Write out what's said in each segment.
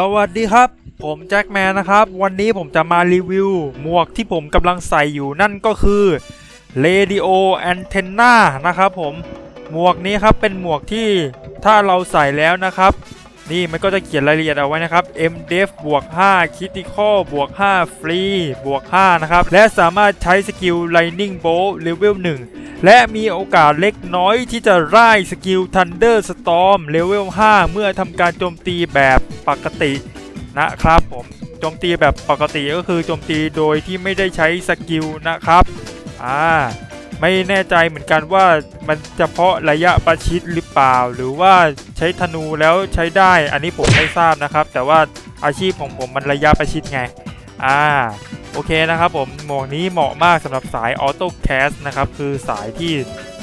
สวัสดีครับ ผมแจ็คแมนนะครับ วันนี้ผมจะมารีวิว หมวกที่ผมกำลังใส่อยู่นั่นก็คือ Radio Antenna นะครับผม หมวกนี้ครับเป็นหมวกที่ถ้าเราใส่แล้วนะครับ นี่มันก็จะเขียนรายละเอียดเอาไว้นะครับ MDF บวก5 Critical บวก5 Free บวก5นะครับ และสามารถใช้สกิล Lightning Bolt Level 1 และมีโอกาสเล็กน้อยที่จะร่ายสกิล Thunder Storm Level 5เมื่อทำการโจมตีแบบปกตินะครับผมโจมตีแบบปกติก็คือโจมตีโดยที่ไม่ได้ใช้สกิลนะครับอ่าไม่แน่ใจเหมือนกันว่ามันจะเพาะระยะประชิดหรือเปล่า หรือว่าใช้ธนูแล้วใช้ได้ อันนี้ผมไม่ทราบนะครับ แต่ว่าอาชีพของผมมันระยะประชิดไง อ่า โอเคนะครับผมหมวกนี้เหมาะมากสำหรับสายออโต้แคสนะครับคือสายที่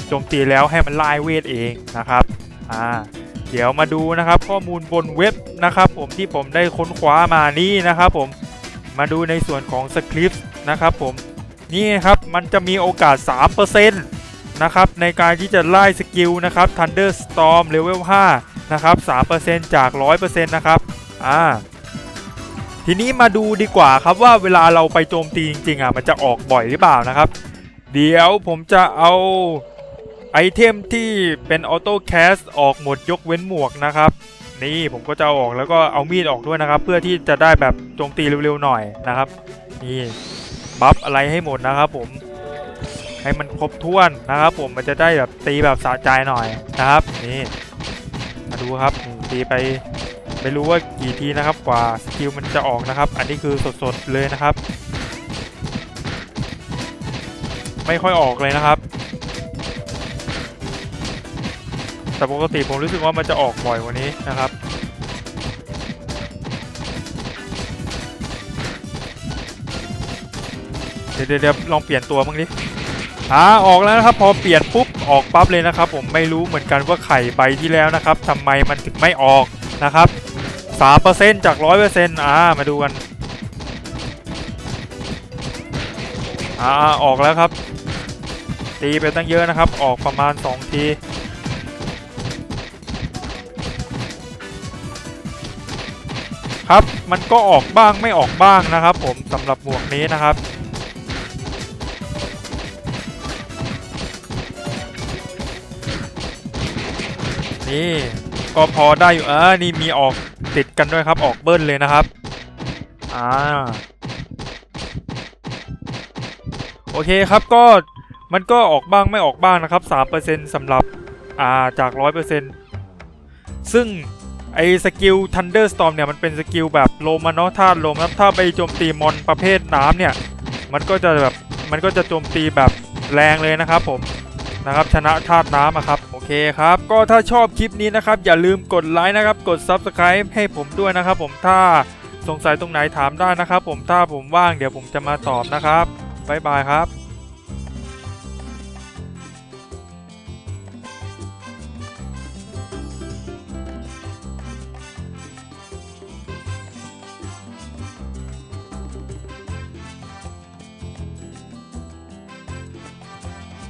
โจมตีแล้วให้มันไล่เวทเองนะครับอ่าเดี๋ยวมาดูนะครับข้อมูลบนเว็บนะครับผมที่ผมได้ค้นคว้ามานี่นะครับผมมาดูในส่วนของสคริปต์นะครับผมนี่ครับมันจะมีโอกาส 3%นะครับในการที่จะไล่สกิลนะครับ Thunderstorm Level 5นะครับ 3%จาก 100%นะครับอ่า ทีนี้มาดูดีกว่าครับว่าเวลาเราไปโจมตีจริงๆอะมันจะออกบ่อยหรือเปล่านะครับ เดี๋ยวผมจะเอาไอเทมที่เป็นออโต้แคสออกหมดยกเว้นหมวกนะครับ นี่ผมก็จะออกแล้วก็เอามีดออกด้วยนะครับ เพื่อที่จะได้แบบโจมตีเร็วๆหน่อยนะครับนี่บัฟอะไรให้หมดนะครับผมให้มันครบถ้วนนะครับ ผมมันจะได้แบบตีแบบสะใจหน่อยนะครับ นี่มาดูครับตีไป ไม่รู้ว่ากี่ทีนะครับกว่าสกิลมันจะออกนะครับ อันนี้คือสดๆเลยนะครับ ไม่ค่อยออกเลยนะครับ แต่ปกติผมรู้สึกว่ามันจะออกบ่อยกว่านี้นะครับเดี๋ยวเดี๋ยวลองเปลี่ยนตัวบ้างดิอ่าออกแล้วนะครับ พอเปลี่ยนปุ๊บออกปั๊บเลยนะครับ ผมไม่รู้เหมือนกันว่าไข่ใบที่แล้วนะครับทำไมมันถึงไม่ออกนะครับ 3%จาก100%อ่า มาดูกัน อ่า ออกแล้วครับ ตีไปตั้งเยอะนะครับ ออกประมาณ2ทีครับ มันก็ออกบ้างไม่ออกบ้างนะครับ ผมสำหรับหมวกนี้นะครับ นี่ ก็พอได้อยู่เออนี่มีออก ติดกันด้วยครับออกเบิ้ลเลยนะครับ อ่า โอเคครับก็มันก็ออกบ้างไม่ออกบ้างนะครับ 3%สำหรับ อ่า จาก 100%ซึ่งไอ้สกิล Thunderstorm เนี่ย มันเป็นสกิลแบบลมอะเนาะธาตุลมครับถ้าไปโจมตีมอนประเภทน้ำเนี่ย มันก็จะแบบ มันก็จะโจมตีแบบแรงเลยนะครับผม นะครับ ชนะธาตุน้ำอะครับ โอเคครับ ก็ถ้าชอบคลิปนี้นะครับ อย่าลืมกดไลค์นะครับ กด Subscribe ให้ผมด้วยนะครับผมถ้าสงสัยตรงไหนถามได้นะครับ ผมถ้าผมว่างเดี๋ยวผมจะมาตอบนะครับบ๊ายบายครับ